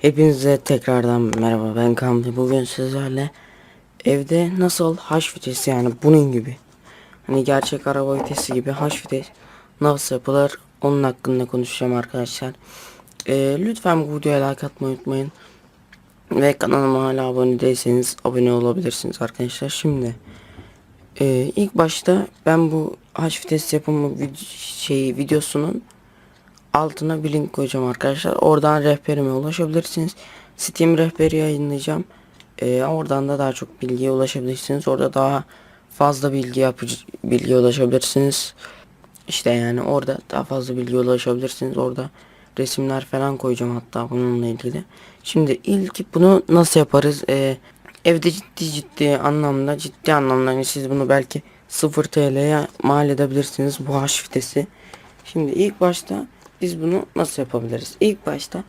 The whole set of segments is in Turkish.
Hepinize tekrardan merhaba ben Kamil. Bugün sizlerle evde nasıl haş vitesi yani bunun gibi hani gerçek araba vitesi gibi haş vites nasıl yapılır onun hakkında konuşacağım arkadaşlar. Ee, lütfen bu videoya like atmayı unutmayın ve kanalıma hala abone değilseniz abone olabilirsiniz arkadaşlar. Şimdi ee, ilk başta ben bu haş vites yapımı vid- şeyi videosunun altına bir link koyacağım arkadaşlar. Oradan rehberime ulaşabilirsiniz. Steam rehberi yayınlayacağım. Ee, oradan da daha çok bilgiye ulaşabilirsiniz. Orada daha fazla bilgi yapıcı bilgiye ulaşabilirsiniz. İşte yani orada daha fazla bilgiye ulaşabilirsiniz. Orada resimler falan koyacağım hatta bununla ilgili. Şimdi ilk bunu nasıl yaparız? Ee, evde ciddi ciddi anlamda ciddi anlamda yani siz bunu belki 0 TL'ye mal edebilirsiniz bu haş vitesi. Şimdi ilk başta biz bunu nasıl yapabiliriz? İlk başta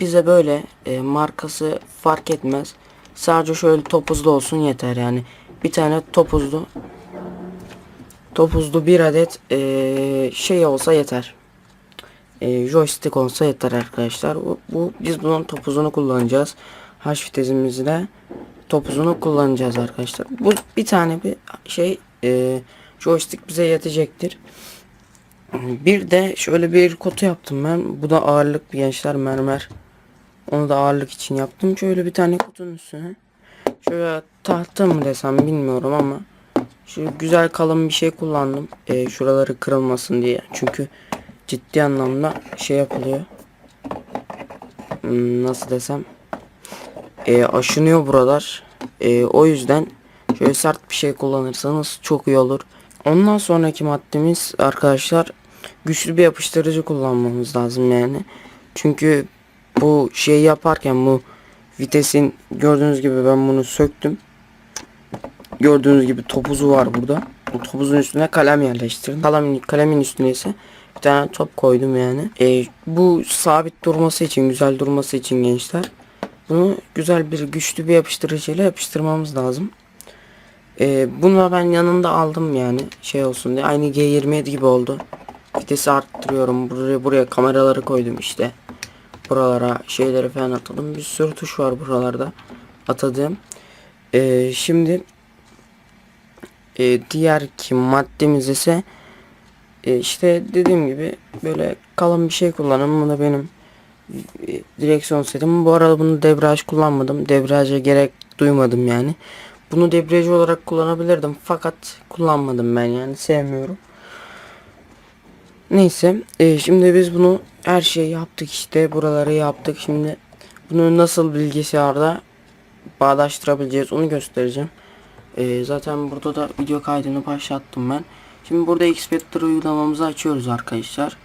bize böyle e, markası fark etmez. Sadece şöyle topuzlu olsun yeter yani. Bir tane topuzlu topuzlu bir adet e, şey olsa yeter. E, joystick olsa yeter arkadaşlar. Bu, bu biz bunun topuzunu kullanacağız. H vitesimizde topuzunu kullanacağız arkadaşlar. Bu bir tane bir şey e, joystick bize yetecektir. Bir de şöyle bir kutu yaptım ben. Bu da ağırlık bir gençler mermer. Onu da ağırlık için yaptım. Şöyle bir tane kutunun üstüne. Şöyle tahta mı desem bilmiyorum ama şu güzel kalın bir şey kullandım. Ee, şuraları kırılmasın diye. Çünkü ciddi anlamda şey yapılıyor. Hmm, nasıl desem. Ee, aşınıyor buralar. Ee, o yüzden şöyle sert bir şey kullanırsanız çok iyi olur. Ondan sonraki maddemiz arkadaşlar güçlü bir yapıştırıcı kullanmamız lazım yani. Çünkü bu şeyi yaparken bu vitesin gördüğünüz gibi ben bunu söktüm. Gördüğünüz gibi topuzu var burada. Bu topuzun üstüne kalem yerleştirdim. Kalem, kalemin üstüne ise bir tane top koydum yani. E, bu sabit durması için, güzel durması için gençler. Bunu güzel bir güçlü bir yapıştırıcıyla yapıştırmamız lazım. Ee, bunu ben yanında aldım yani şey olsun diye. Aynı G27 gibi oldu. Vitesi arttırıyorum. Buraya buraya kameraları koydum işte. Buralara şeyleri falan atadım. Bir sürü tuş var buralarda atadığım. Ee, şimdi e, diğer ki maddemiz ise e, işte dediğim gibi böyle kalın bir şey kullanın. Bu benim e, direksiyon setim. Bu arada bunu debriyaj kullanmadım. Debriyaja gerek duymadım yani. Bunu debriyaj olarak kullanabilirdim fakat kullanmadım ben yani sevmiyorum. Neyse e, şimdi biz bunu her şeyi yaptık işte buraları yaptık şimdi bunu nasıl bilgisayarda bağdaştırabileceğiz onu göstereceğim. E, zaten burada da video kaydını başlattım ben. Şimdi burada Xpector uygulamamızı açıyoruz arkadaşlar.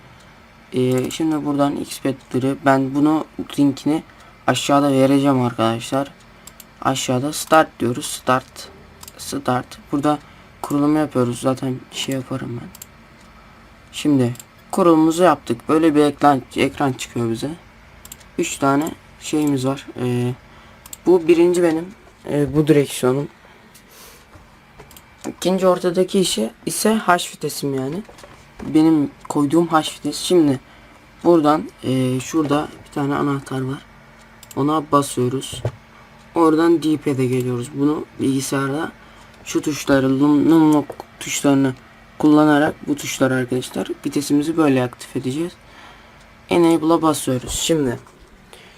E, şimdi buradan Xpector'ı ben bunu linkini aşağıda vereceğim arkadaşlar aşağıda start diyoruz. Start. Start. Burada kurulumu yapıyoruz. Zaten şey yaparım ben. Şimdi kurulumuzu yaptık. Böyle bir ekran ekran çıkıyor bize. 3 tane şeyimiz var. Ee, bu birinci benim. Ee, bu direksiyonum. İkinci ortadaki işi ise H vitesim yani. Benim koyduğum H vites. Şimdi buradan e, şurada bir tane anahtar var. Ona basıyoruz. Oradan D-pad'e geliyoruz. Bunu bilgisayarda şu tuşları, numlock tuşlarını kullanarak bu tuşlar arkadaşlar vitesimizi böyle aktif edeceğiz. Enable'a basıyoruz. Şimdi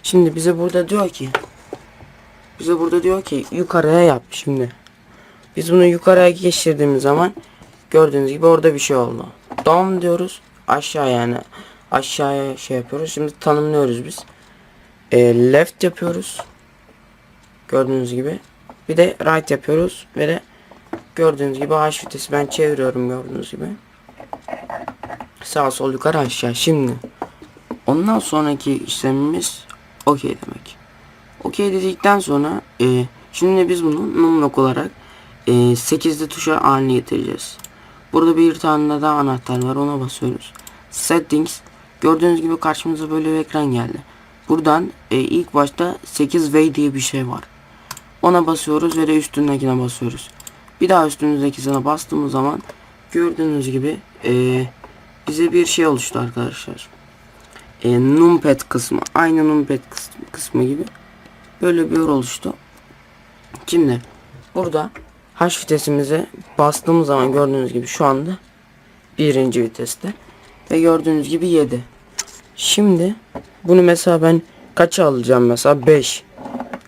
şimdi bize burada diyor ki bize burada diyor ki yukarıya yap şimdi. Biz bunu yukarıya geçirdiğimiz zaman gördüğünüz gibi orada bir şey oldu. Down diyoruz. Aşağı yani aşağıya şey yapıyoruz. Şimdi tanımlıyoruz biz. E, left yapıyoruz. Gördüğünüz gibi. Bir de right yapıyoruz ve de gördüğünüz gibi H vitesi ben çeviriyorum gördüğünüz gibi. Sağ sol yukarı aşağı. Şimdi ondan sonraki işlemimiz okey demek. Okey dedikten sonra e, şimdi biz bunu numlock olarak e, 8'li tuşa haline getireceğiz. Burada bir tane daha anahtar var ona basıyoruz. Settings gördüğünüz gibi karşımıza böyle bir ekran geldi. Buradan e, ilk başta 8 way diye bir şey var. Ona basıyoruz ve de üstündekine basıyoruz. Bir daha üstümüzdeki sana bastığımız zaman gördüğünüz gibi eee, bize bir şey oluştu arkadaşlar. Eee numpad kısmı aynı numpad kısmı, kısmı gibi böyle bir yer oluştu. Şimdi burada H vitesimize bastığımız zaman gördüğünüz gibi şu anda birinci viteste ve gördüğünüz gibi 7. Şimdi bunu mesela ben kaça alacağım mesela 5.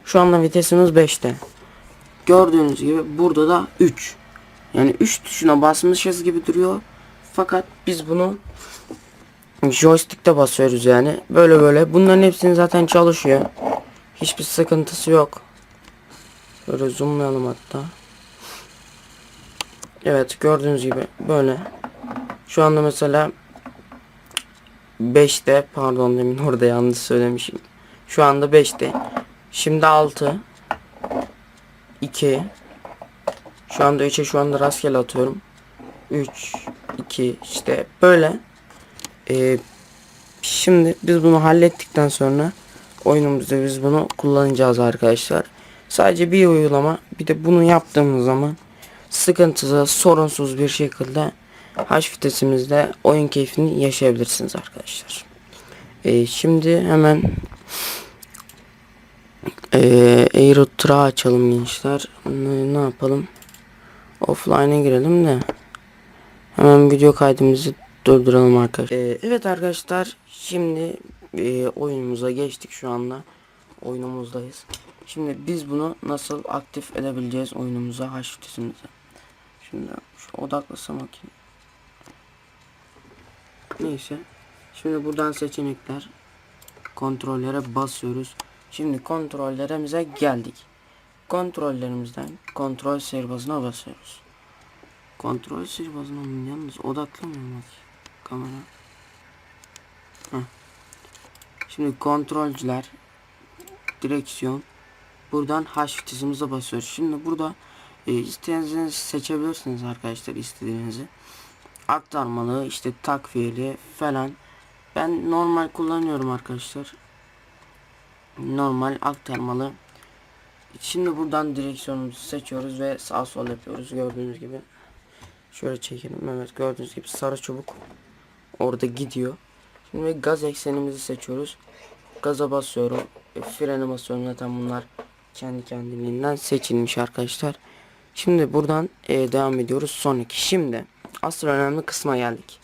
Şu anda vitesimiz 5'te. Gördüğünüz gibi burada da 3. Yani 3 tuşuna basmışız gibi duruyor. Fakat biz bunu joystick'te basıyoruz yani. Böyle böyle. Bunların hepsinin zaten çalışıyor. Hiçbir sıkıntısı yok. Böyle zoomlayalım hatta. Evet gördüğünüz gibi böyle. Şu anda mesela 5'te pardon demin orada yanlış söylemişim. Şu anda 5'te. Şimdi 6 2 Şu anda 3'e şu anda rastgele atıyorum. 3 2 işte böyle. Ee, şimdi biz bunu hallettikten sonra oyunumuzda biz bunu kullanacağız arkadaşlar. Sadece bir uygulama bir de bunu yaptığımız zaman sıkıntısız sorunsuz bir şekilde H vitesimizde oyun keyfini yaşayabilirsiniz arkadaşlar. Ee, şimdi hemen ee, Aerotra açalım gençler. Ne, ne yapalım? Offline'e girelim de. Hemen video kaydımızı durduralım arkadaşlar. Ee, evet arkadaşlar şimdi ee, oyunumuza geçtik şu anda. Oyunumuzdayız. Şimdi biz bunu nasıl aktif edebileceğiz oyunumuza H vitesimize. Şimdi şu odaklasam bakayım. Neyse. Şimdi buradan seçenekler kontrollere basıyoruz. Şimdi kontrollerimize geldik. Kontrollerimizden kontrol sihirbazına basıyoruz. Kontrol sihirbazına yalnız odaklamıyorum bak kamera. Heh. Şimdi kontrolcüler direksiyon buradan H vitesimize basıyoruz. Şimdi burada e, istediğinizi seçebilirsiniz arkadaşlar istediğinizi. Aktarmalı işte takviyeli falan. Ben normal kullanıyorum arkadaşlar. Normal aktarmalı. Şimdi buradan direksiyonumuzu seçiyoruz ve sağ sol yapıyoruz gördüğünüz gibi. Şöyle çekelim. Evet gördüğünüz gibi sarı çubuk orada gidiyor. Şimdi gaz eksenimizi seçiyoruz. Gaza basıyorum. E, frene basıyorum zaten bunlar kendi kendiliğinden seçilmiş arkadaşlar. Şimdi buradan e, devam ediyoruz. Sonraki. Şimdi asıl önemli kısma geldik.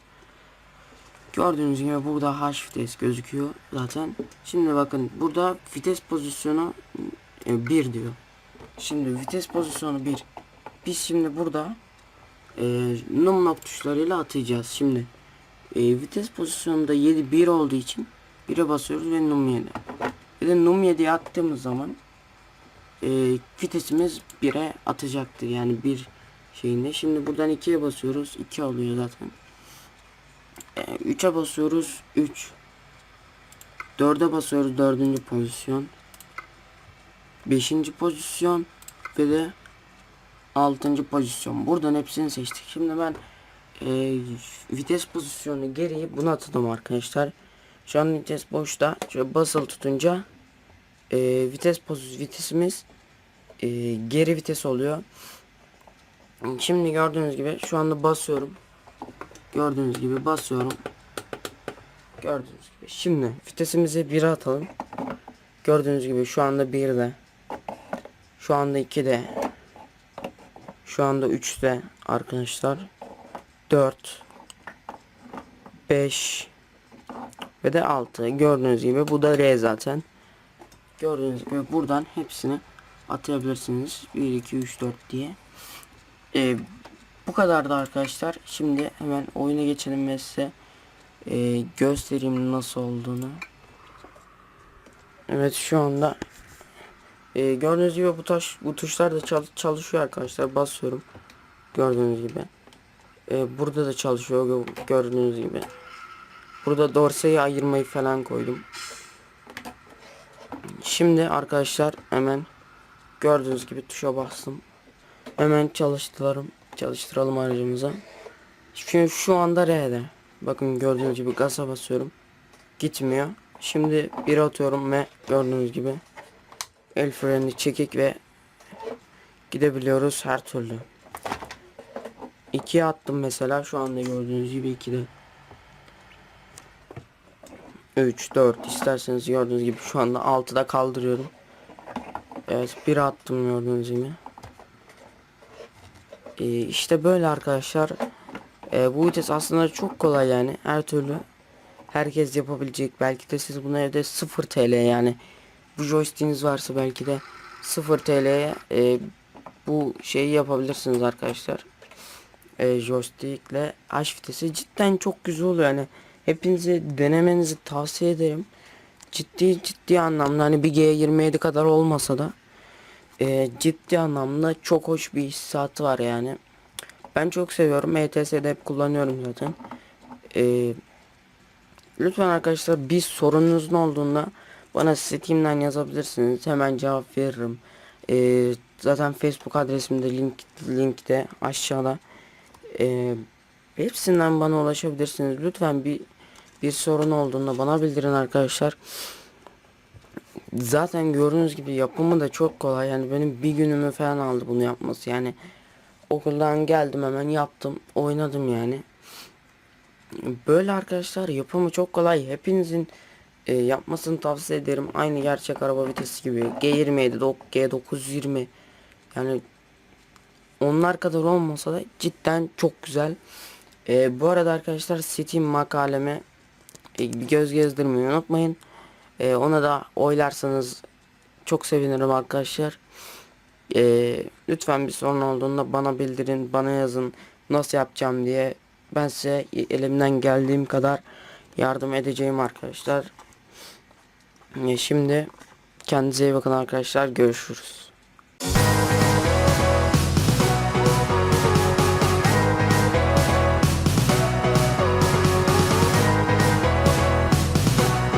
Gördüğünüz gibi burada H vites gözüküyor zaten. Şimdi bakın burada vites pozisyonu 1 diyor. Şimdi vites pozisyonu 1. Biz şimdi burada e, numlock tuşlarıyla atacağız. Şimdi e, vites pozisyonunda 7 1 olduğu için 1'e basıyoruz ve num 7. Bir de num 7'ye attığımız zaman e, vitesimiz 1'e atacaktır. Yani bir şeyinde. Şimdi buradan 2'ye basıyoruz. 2 oluyor zaten. 3'e basıyoruz 3 4'e basıyoruz 4. pozisyon 5. pozisyon ve de 6. pozisyon buradan hepsini seçtik şimdi ben e, vites pozisyonu gereği bunu atadım arkadaşlar şu an vites boşta şöyle basılı tutunca e, vites poz vitesimiz e, geri vites oluyor şimdi gördüğünüz gibi şu anda basıyorum Gördüğünüz gibi basıyorum. Gördüğünüz gibi. Şimdi vitesimizi 1'e atalım. Gördüğünüz gibi şu anda 1'de. Şu anda 2'de. Şu anda 3'te arkadaşlar. 4 5 ve de 6. Gördüğünüz gibi bu da R zaten. Gördüğünüz gibi buradan hepsini atabilirsiniz. 1 2 3 4 diye. Ee, bu kadardı arkadaşlar. Şimdi hemen oyuna geçelim ve size e, göstereyim nasıl olduğunu. Evet şu anda e, gördüğünüz gibi bu taş bu tuşlar da çal, çalışıyor arkadaşlar. Basıyorum. Gördüğünüz gibi. E, burada da çalışıyor gördüğünüz gibi. Burada dorseyi ayırmayı falan koydum. Şimdi arkadaşlar hemen gördüğünüz gibi tuşa bastım. Hemen çalıştıralım çalıştıralım aracımıza. Şimdi şu anda R'de. Bakın gördüğünüz gibi gaza basıyorum. Gitmiyor. Şimdi bir atıyorum ve gördüğünüz gibi el freni çekik ve gidebiliyoruz her türlü. 2'ye attım mesela şu anda gördüğünüz gibi 2'de. 3 4 isterseniz gördüğünüz gibi şu anda 6'da kaldırıyorum. Evet 1 attım gördüğünüz gibi. Ee, işte böyle arkadaşlar. Ee, bu vites aslında çok kolay yani her türlü herkes yapabilecek. Belki de siz bunu evde 0 TL yani bu joystick'iniz varsa belki de 0 TL'ye e, bu şeyi yapabilirsiniz arkadaşlar. E, joystick'le H vitesi cidden çok güzel oluyor yani. Hepinize denemenizi tavsiye ederim. Ciddi ciddi anlamda hani bir G27 kadar olmasa da e, ciddi anlamda çok hoş bir hissiyatı var yani. Ben çok seviyorum. ETS'de hep kullanıyorum zaten. E, lütfen arkadaşlar bir sorununuz ne olduğunda bana Steam'den yazabilirsiniz. Hemen cevap veririm. E, zaten Facebook adresim de link linkte aşağıda. E, hepsinden bana ulaşabilirsiniz. Lütfen bir bir sorun olduğunda bana bildirin arkadaşlar. Zaten gördüğünüz gibi yapımı da çok kolay. Yani benim bir günümü falan aldı bunu yapması. Yani okuldan geldim hemen yaptım. Oynadım yani. Böyle arkadaşlar yapımı çok kolay. Hepinizin e, yapmasını tavsiye ederim. Aynı gerçek araba vitesi gibi. G27, dok- G920 yani onlar kadar olmasa da cidden çok güzel. E, bu arada arkadaşlar Steam makaleme e, göz gezdirmeyi unutmayın. E, ona da oylarsanız çok sevinirim arkadaşlar. E, lütfen bir sorun olduğunda bana bildirin, bana yazın nasıl yapacağım diye. Ben size elimden geldiğim kadar yardım edeceğim arkadaşlar. E, şimdi kendinize iyi bakın arkadaşlar. Görüşürüz.